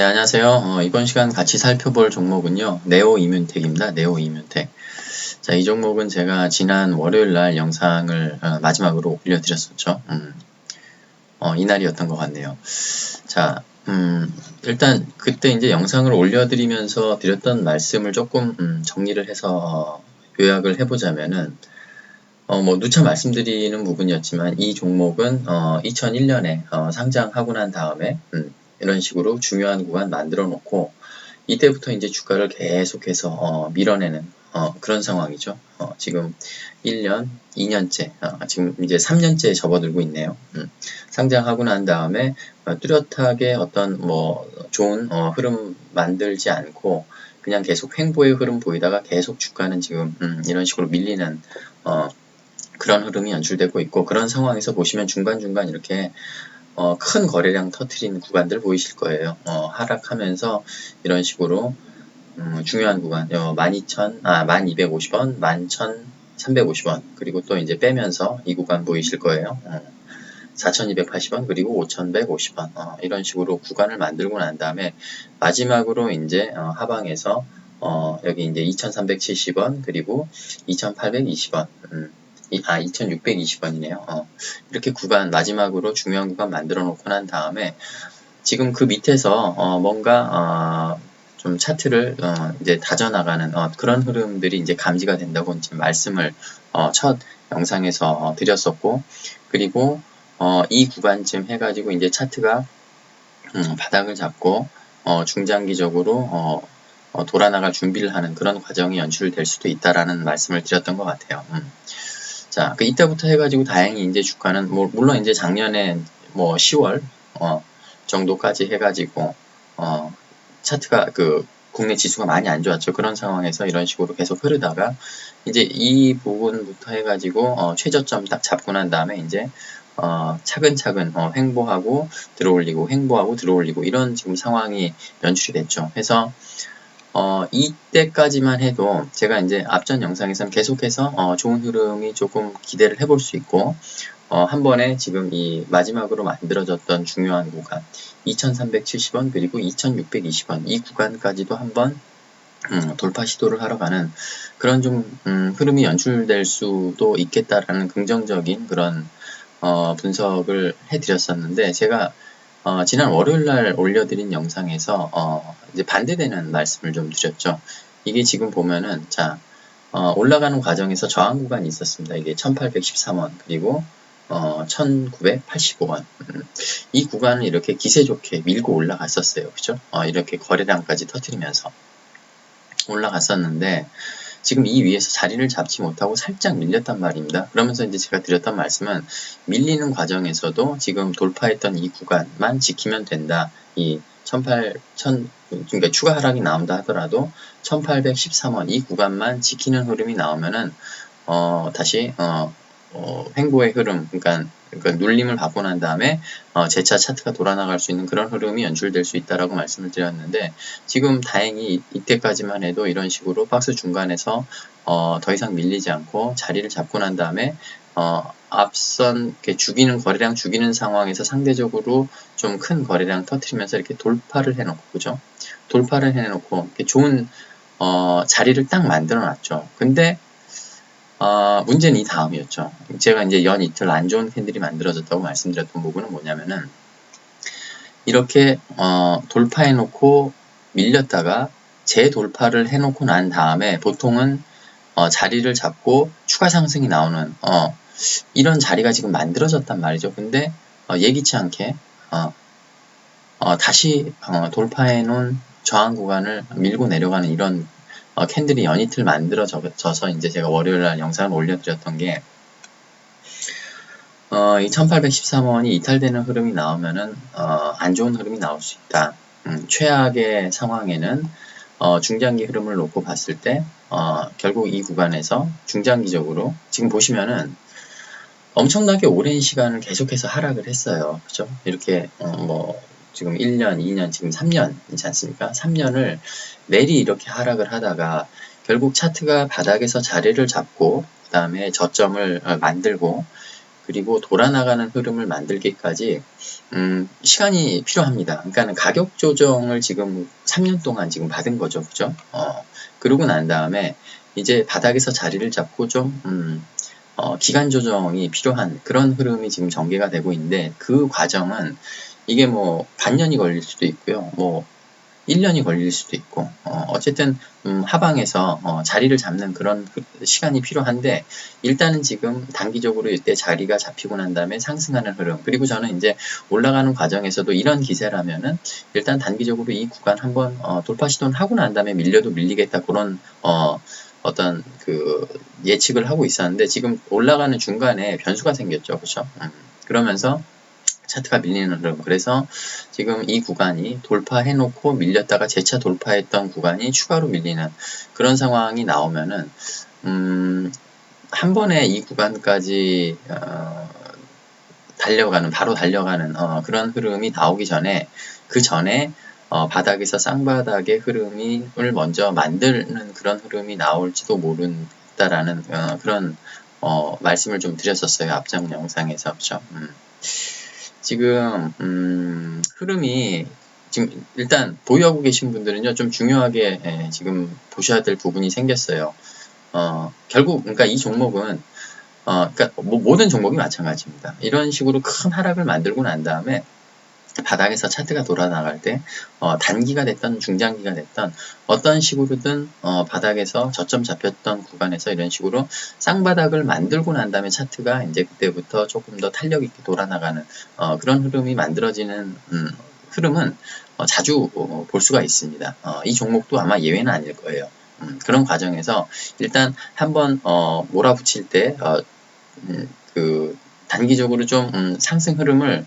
네, 안녕하세요. 어, 이번 시간 같이 살펴볼 종목은요, 네오 이뮨텍입니다. 네오 이뮨텍. 자, 이 종목은 제가 지난 월요일 날 영상을 어, 마지막으로 올려드렸었죠. 음, 어, 이날이었던 것 같네요. 자, 음, 일단 그때 이제 영상을 올려드리면서 드렸던 말씀을 조금 음, 정리를 해서 어, 요약을 해보자면은, 어, 뭐, 누차 말씀드리는 부분이었지만, 이 종목은, 어, 2001년에, 어, 상장하고 난 다음에, 음, 이런 식으로 중요한 구간 만들어 놓고 이때부터 이제 주가를 계속해서 어, 밀어내는 어, 그런 상황이죠. 어, 지금 1년, 2년째, 어, 지금 이제 3년째 접어들고 있네요. 음, 상장하고 난 다음에 어, 뚜렷하게 어떤 뭐 좋은 어, 흐름 만들지 않고 그냥 계속 횡보의 흐름 보이다가 계속 주가는 지금 음, 이런 식으로 밀리는 어, 그런 흐름이 연출되고 있고 그런 상황에서 보시면 중간중간 이렇게 어, 큰 거래량 터트린 구간들 보이실 거예요. 어, 하락하면서 이런 식으로 음, 중요한 구간, 어, 12,000, 아, 1250원, 11,350원, 그리고 또 이제 빼면서 이 구간 보이실 거예요. 어, 4,280원, 그리고 5,150원, 어, 이런 식으로 구간을 만들고 난 다음에 마지막으로 이제 어, 하방에서 어, 여기 이제 2,370원, 그리고 2,820원, 음, 아 2620원이네요. 어, 이렇게 구간 마지막으로 중요한 구간 만들어 놓고 난 다음에 지금 그 밑에서 어, 뭔가 어, 좀 차트를 어, 이제 다져나가는 어, 그런 흐름들이 이제 감지가 된다고 지금 말씀을 어, 첫 영상에서 어, 드렸었고 그리고 어, 이 구간쯤 해가지고 이제 차트가 음, 바닥을 잡고 어, 중장기적으로 어, 어, 돌아나갈 준비를 하는 그런 과정이 연출될 수도 있다라는 말씀을 드렸던 것 같아요. 음. 자, 그 이때부터 해가지고 다행히 이제 주가는 뭐 물론 이제 작년에 뭐 10월 어, 정도까지 해가지고 어, 차트가 그 국내 지수가 많이 안 좋았죠. 그런 상황에서 이런 식으로 계속 흐르다가 이제 이 부분부터 해가지고 어, 최저점 딱 잡고 난 다음에 이제 어, 차근차근 어, 횡보하고 들어올리고 횡보하고 들어올리고 이런 지금 상황이 연출이 됐죠. 그래서 어, 이때까지만 해도 제가 이제 앞전 영상에서는 계속해서 어, 좋은 흐름이 조금 기대를 해볼 수 있고 어, 한 번에 지금 이 마지막으로 만들어졌던 중요한 구간 2370원 그리고 2620원 이 구간까지도 한번 음, 돌파 시도를 하러 가는 그런 좀 음, 흐름이 연출될 수도 있겠다라는 긍정적인 그런 어, 분석을 해드렸었는데 제가 어, 지난 월요일 날 올려드린 영상에서 어, 이제 반대되는 말씀을 좀 드렸죠. 이게 지금 보면은 자 어, 올라가는 과정에서 저항 구간이 있었습니다. 이게 1813원 그리고 어, 1985원 음, 이 구간을 이렇게 기세 좋게 밀고 올라갔었어요. 그죠? 어, 이렇게 거래량까지 터트리면서 올라갔었는데 지금 이 위에서 자리를 잡지 못하고 살짝 밀렸단 말입니다. 그러면서 이제 제가 드렸던 말씀은 밀리는 과정에서도 지금 돌파했던 이 구간만 지키면 된다. 이 18, 1000, 그러니까 추가 하락이 나온다 하더라도 1813원 이 구간만 지키는 흐름이 나오면은 어, 다시 어, 어, 횡보의 흐름, 그러니까 그러니까 눌림을 받고 난 다음에 어, 재차 차트가 돌아나갈 수 있는 그런 흐름이 연출될 수 있다라고 말씀을 드렸는데 지금 다행히 이때까지만 해도 이런 식으로 박스 중간에서 어, 더 이상 밀리지 않고 자리를 잡고 난 다음에 어, 앞선 이렇게 죽이는 거래량 죽이는 상황에서 상대적으로 좀 큰 거래량 터트리면서 이렇게 돌파를 해놓고 그죠? 돌파를 해놓고 좋은 어, 자리를 딱 만들어 놨죠. 근데 어, 문제는 이 다음이었죠. 제가 이제 연 이틀 안 좋은 캔들이 만들어졌다고 말씀드렸던 부분은 뭐냐면은 이렇게 어, 돌파해 놓고 밀렸다가 재돌파를 해 놓고 난 다음에 보통은 어, 자리를 잡고 추가 상승이 나오는 어, 이런 자리가 지금 만들어졌단 말이죠. 근데 어, 예기치 않게 어, 어, 다시 어, 돌파해 놓은 저항 구간을 밀고 내려가는 이런 어, 캔들이 연이틀 만들어져서 이제 제가 월요일 날 영상을 올려드렸던 게 어, 이 1813원이 이탈되는 흐름이 나오면은 어, 안 좋은 흐름이 나올 수 있다. 음, 최악의 상황에는 어, 중장기 흐름을 놓고 봤을 때 어, 결국 이 구간에서 중장기적으로 지금 보시면은 엄청나게 오랜 시간을 계속해서 하락을 했어요. 그죠? 이렇게 어, 뭐 지금 1년, 2년, 지금 3년이지 않습니까? 3년을 매리 이렇게 하락을 하다가 결국 차트가 바닥에서 자리를 잡고 그 다음에 저점을 어, 만들고 그리고 돌아나가는 흐름을 만들기까지 음, 시간이 필요합니다. 그러니까 가격 조정을 지금 3년 동안 지금 받은 거죠. 그죠? 어, 그러고 난 다음에 이제 바닥에서 자리를 잡고 좀 음, 어, 기간 조정이 필요한 그런 흐름이 지금 전개가 되고 있는데 그 과정은 이게 뭐 반년이 걸릴 수도 있고요. 뭐 1년이 걸릴 수도 있고 어, 쨌든 음, 하방에서 어, 자리를 잡는 그런 그 시간이 필요한데 일단은 지금 단기적으로 이때 자리가 잡히고 난 다음에 상승하는 흐름. 그리고 저는 이제 올라가는 과정에서도 이런 기세라면은 일단 단기적으로 이 구간 한번 어, 돌파 시도는 하고 난 다음에 밀려도 밀리겠다. 그런 어, 어떤 그 예측을 하고 있었는데 지금 올라가는 중간에 변수가 생겼죠. 그렇죠? 음, 그러면서 차트가 밀리는 흐름. 그래서 지금 이 구간이 돌파해놓고 밀렸다가 재차 돌파했던 구간이 추가로 밀리는 그런 상황이 나오면은 음, 한 번에 이 구간까지 어, 달려가는 바로 달려가는 어, 그런 흐름이 나오기 전에 그 전에 어, 바닥에서 쌍바닥의 흐름을 먼저 만드는 그런 흐름이 나올지도 모른다라는 어, 그런 어, 말씀을 좀 드렸었어요 앞장 영상에서 그렇죠. 음. 지금 음, 흐름이 지금 일단 보유하고 계신 분들은요 좀 중요하게 예, 지금 보셔야 될 부분이 생겼어요. 어, 결국 그러니까 이 종목은 어, 그러니까 뭐, 모든 종목이 마찬가지입니다. 이런 식으로 큰 하락을 만들고 난 다음에 바닥에서 차트가 돌아나갈 때 어, 단기가 됐던 중장기가 됐던 어떤 식으로든 어, 바닥에서 저점 잡혔던 구간에서 이런 식으로 쌍바닥을 만들고 난 다음에 차트가 이제 그때부터 조금 더 탄력 있게 돌아나가는 어, 그런 흐름이 만들어지는 음, 흐름은 어, 자주 어, 볼 수가 있습니다. 어, 이 종목도 아마 예외는 아닐 거예요. 음, 그런 과정에서 일단 한번 어, 몰아붙일 때 음, 그 단기적으로 좀 음, 상승 흐름을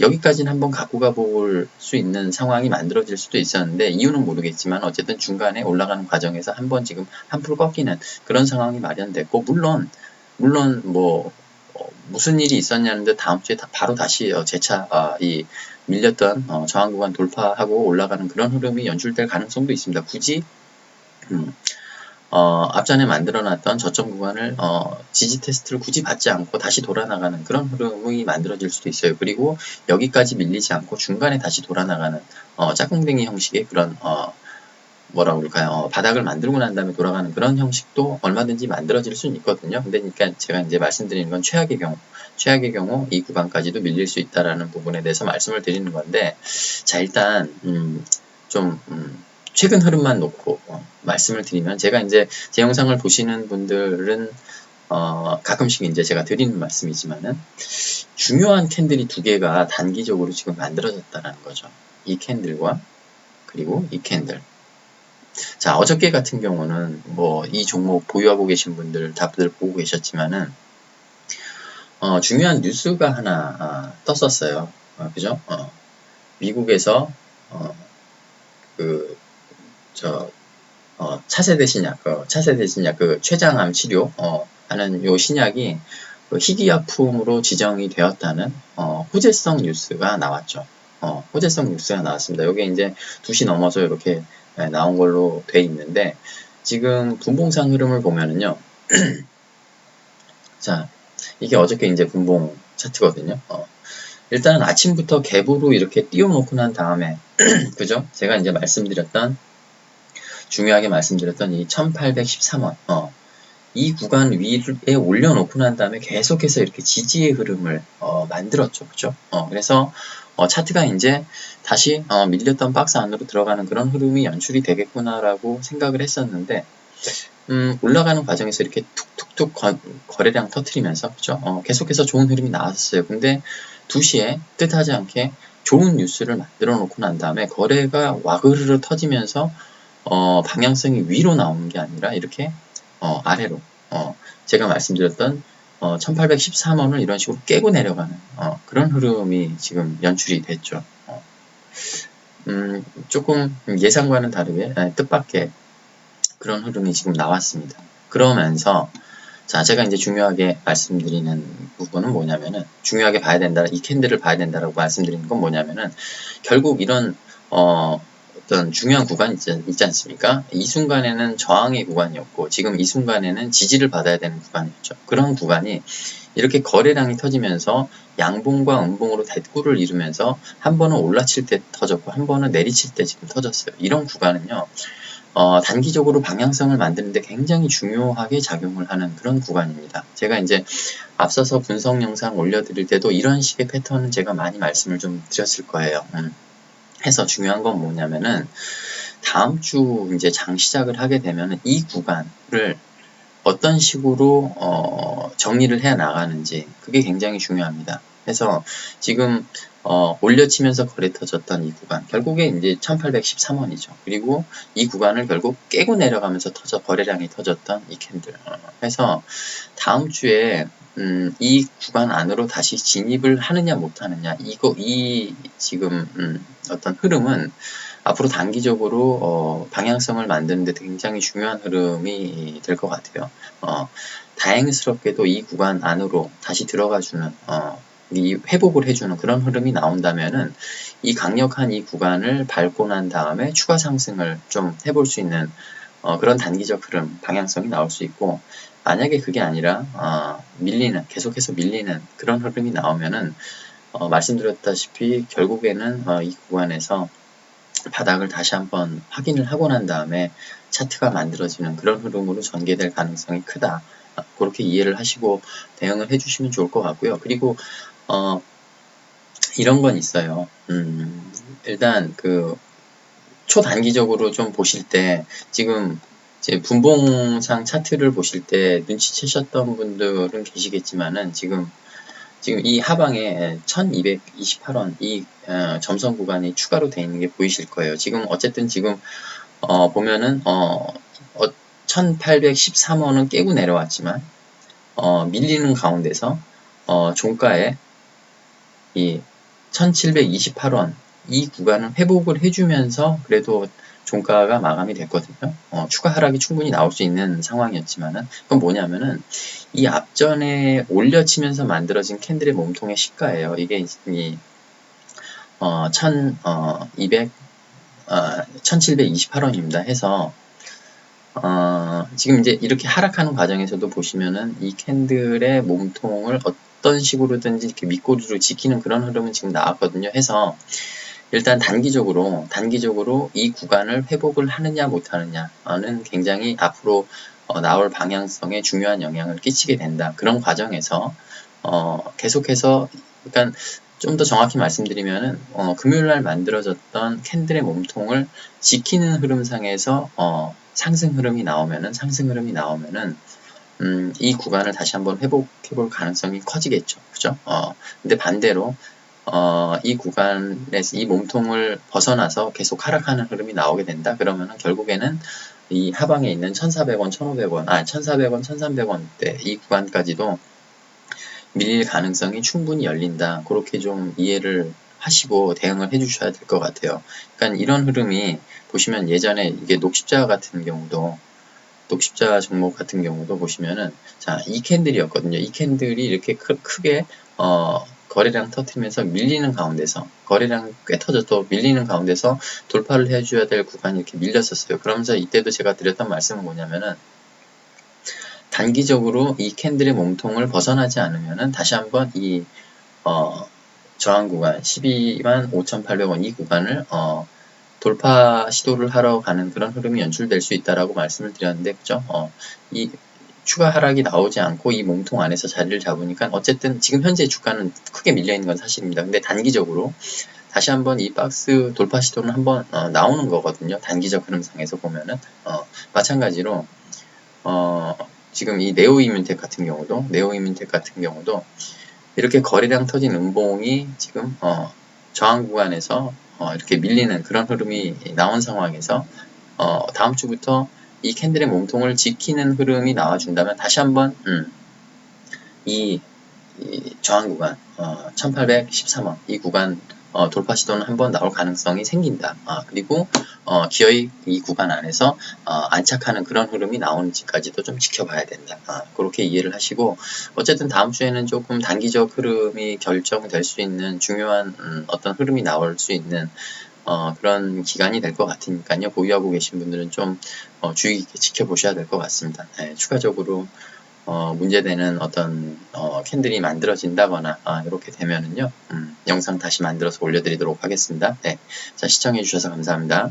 여기까지는 한번 갖고 가볼 수 있는 상황이 만들어질 수도 있었는데 이유는 모르겠지만 어쨌든 중간에 올라가는 과정에서 한번 지금 한풀 꺾이는 그런 상황이 마련됐고 물론 물론 뭐 어, 무슨 일이 있었냐는데 다음 주에 다, 바로 다시 어, 재차 어, 이 밀렸던 어, 저항 구간 돌파하고 올라가는 그런 흐름이 연출될 가능성도 있습니다. 굳이 음, 어, 앞전에 만들어놨던 저점 구간을 어, 지지 테스트를 굳이 받지 않고 다시 돌아나가는 그런 흐름이 만들어질 수도 있어요. 그리고 여기까지 밀리지 않고 중간에 다시 돌아나가는 어, 짝꿍댕이 형식의 그런 어, 뭐라 그럴까요? 어, 바닥을 만들고 난 다음에 돌아가는 그런 형식도 얼마든지 만들어질 수는 있거든요. 근데 그러니까 제가 이제 말씀드리는 건 최악의 경우, 최악의 경우 이 구간까지도 밀릴 수 있다라는 부분에 대해서 말씀을 드리는 건데, 자 일단 음, 좀 음, 최근 흐름만 놓고 어, 말씀을 드리면 제가 이제 제 영상을 보시는 분들은 어, 가끔씩 이제 제가 드리는 말씀이지만은 중요한 캔들이 두 개가 단기적으로 지금 만들어졌다는 거죠. 이 캔들과 그리고 이 캔들. 자, 어저께 같은 경우는 뭐 이 종목 보유하고 계신 분들 다들 보고 계셨지만은 어, 중요한 뉴스가 하나 아, 떴었어요. 어, 그죠? 어, 미국에서 어, 그 저, 어, 차세대 신약, 그 차세대 신약, 그 췌장암 치료, 어, 하는 요 신약이 그 희귀약품으로 지정이 되었다는, 어, 호재성 뉴스가 나왔죠. 어, 호재성 뉴스가 나왔습니다. 여기 이제 2시 넘어서 이렇게 네, 나온 걸로 돼 있는데, 지금 분봉상 흐름을 보면은요, 자, 이게 어저께 이제 분봉 차트거든요. 어, 일단은 아침부터 갭으로 이렇게 띄워놓고 난 다음에, 그죠? 제가 이제 말씀드렸던 중요하게 말씀드렸던 이 1813원 어, 이 구간 위에 올려놓고 난 다음에 계속해서 이렇게 지지의 흐름을 어, 만들었죠. 그죠? 어, 그래서 어, 차트가 이제 다시 어, 밀렸던 박스 안으로 들어가는 그런 흐름이 연출이 되겠구나라고 생각을 했었는데 음, 올라가는 과정에서 이렇게 툭툭툭 거, 거래량 터트리면서 그죠? 어, 계속해서 좋은 흐름이 나왔어요. 근데 2시에 뜻하지 않게 좋은 뉴스를 만들어 놓고 난 다음에 거래가 와그르르 터지면서 어, 방향성이 위로 나오는 게 아니라 이렇게 어, 아래로 어, 제가 말씀드렸던 어, 1813원을 이런 식으로 깨고 내려가는 어, 그런 흐름이 지금 연출이 됐죠. 어, 음, 조금 예상과는 다르게 아 뜻밖의 그런 흐름이 지금 나왔습니다. 그러면서 자 제가 이제 중요하게 말씀드리는 부분은 뭐냐면은 중요하게 봐야 된다 이 캔들을 봐야 된다라고 말씀드리는 건 뭐냐면은 결국 이런 어 어떤 중요한 구간이 있지, 있지 않습니까? 이 순간에는 저항의 구간이었고 지금 이 순간에는 지지를 받아야 되는 구간이었죠. 그런 구간이 이렇게 거래량이 터지면서 양봉과 음봉으로 대꾸를 이루면서 한 번은 올라칠 때 터졌고 한 번은 내리칠 때 지금 터졌어요. 이런 구간은요. 어, 단기적으로 방향성을 만드는데 굉장히 중요하게 작용을 하는 그런 구간입니다. 제가 이제 앞서서 분석 영상 올려드릴 때도 이런 식의 패턴은 제가 많이 말씀을 좀 드렸을 거예요. 음. 해서 중요한 건 뭐냐면은 다음 주 이제 장 시작을 하게 되면은 이 구간을 어떤 식으로 어, 정리를 해 나가는지 그게 굉장히 중요합니다. 그래서 지금 어, 올려치면서 거래 터졌던 이 구간 결국에 이제 1813원이죠. 그리고 이 구간을 결국 깨고 내려가면서 터져 거래량이 터졌던 이 캔들. 어, 그래서 다음 주에 음, 이 구간 안으로 다시 진입을 하느냐 못하느냐 이거 이 지금 음, 어떤 흐름은 앞으로 단기적으로 어, 방향성을 만드는데 굉장히 중요한 흐름이 될 것 같아요. 어, 다행스럽게도 이 구간 안으로 다시 들어가주는 어, 이 회복을 해주는 그런 흐름이 나온다면은 이 강력한 이 구간을 밟고 난 다음에 추가 상승을 좀 해볼 수 있는 어, 그런 단기적 흐름 방향성이 나올 수 있고 만약에 그게 아니라 어, 밀리는 계속해서 밀리는 그런 흐름이 나오면은 어, 말씀드렸다시피 결국에는 어, 이 구간에서 바닥을 다시 한번 확인을 하고 난 다음에 차트가 만들어지는 그런 흐름으로 전개될 가능성이 크다. 그렇게 이해를 하시고 대응을 해주시면 좋을 것 같고요. 그리고 어, 이런 건 있어요. 음, 일단 그 초단기적으로 좀 보실 때 지금 이제 분봉상 차트를 보실 때 눈치채셨던 분들은 계시겠지만은 지금 지금 이 하방에 1228원 이 어, 점선 구간이 추가로 되어 있는 게 보이실 거예요. 지금 어쨌든 지금 어, 보면은 어, 1813원은 깨고 내려왔지만 어, 밀리는 가운데서 어, 종가에 이 1728원 이 구간을 회복을 해주면서 그래도 종가가 마감이 됐거든요. 어, 추가 하락이 충분히 나올 수 있는 상황이었지만은 그건 뭐냐면은 이 앞전에 올려치면서 만들어진 캔들의 몸통의 시가예요. 이게 이 어, 1200 어, 1728원입니다. 해서 어, 지금 이제 이렇게 하락하는 과정에서도 보시면은 이 캔들의 몸통을 어떤 식으로든지 이렇게 밑꼬리로 지키는 그런 흐름은 지금 나왔거든요. 해서 일단 단기적으로 단기적으로 이 구간을 회복을 하느냐 못하느냐는 굉장히 앞으로 어, 나올 방향성에 중요한 영향을 끼치게 된다. 그런 과정에서 어, 계속해서 그러니까 좀 더 정확히 말씀드리면은 어, 금요일 날 만들어졌던 캔들의 몸통을 지키는 흐름상에서 어, 상승 흐름이 나오면은 상승 흐름이 나오면은 음, 이 구간을 다시 한번 회복해 볼 가능성이 커지겠죠. 그죠? 어, 근데 반대로 어, 이 구간에서 이 몸통을 벗어나서 계속 하락하는 흐름이 나오게 된다. 그러면은 결국에는 이 하방에 있는 1,400원, 1,500원, 아, 1,400원, 1,300원대 이 구간까지도 밀릴 가능성이 충분히 열린다. 그렇게 좀 이해를 하시고 대응을 해 주셔야 될 것 같아요. 그러니까 이런 흐름이 보시면 예전에 이게 녹십자 같은 경우도 녹십자 종목 같은 경우도 보시면은 자, 이 캔들이었거든요. 이 캔들이 이렇게 크, 크게 어 거래량 터트리면서 밀리는 가운데서 거래량 꽤 터져도 밀리는 가운데서 돌파를 해줘야 될 구간이 이렇게 밀렸었어요. 그러면서 이때도 제가 드렸던 말씀은 뭐냐면은 단기적으로 이 캔들의 몸통을 벗어나지 않으면은 다시 한번 이 어, 저항 구간 12만 5,800원 이 구간을 어, 돌파 시도를 하러 가는 그런 흐름이 연출될 수 있다라고 말씀을 드렸는데 그죠? 어, 이 추가 하락이 나오지 않고 이 몸통 안에서 자리를 잡으니까 어쨌든 지금 현재 주가는 크게 밀려 있는 건 사실입니다. 근데 단기적으로 다시 한번 이 박스 돌파 시도는 한번 어, 나오는 거거든요. 단기적 흐름상에서 보면은 어, 마찬가지로 어, 지금 이 네오 이뮨텍 같은 경우도 네오 이뮨텍 같은 경우도 이렇게 거래량 터진 음봉이 지금 어, 저항 구간에서 어, 이렇게 밀리는 그런 흐름이 나온 상황에서 어, 다음 주부터 이 캔들의 몸통을 지키는 흐름이 나와준다면 다시 한번 음, 이, 이, 저항 구간 어, 1813원 이 구간 어, 돌파 시도는 한번 나올 가능성이 생긴다. 아, 그리고 어, 기어이 이 구간 안에서 어, 안착하는 그런 흐름이 나오는지까지도 좀 지켜봐야 된다. 아, 그렇게 이해를 하시고 어쨌든 다음 주에는 조금 단기적 흐름이 결정될 수 있는 중요한 음, 어떤 흐름이 나올 수 있는 어, 그런 기간이 될 것 같으니까요. 보유하고 계신 분들은 좀 어, 주의 깊게 지켜보셔야 될 것 같습니다. 네, 추가적으로 어, 문제되는 어떤 어, 캔들이 만들어진다거나 아, 이렇게 되면은요 음, 영상 다시 만들어서 올려드리도록 하겠습니다. 네, 자 시청해주셔서 감사합니다.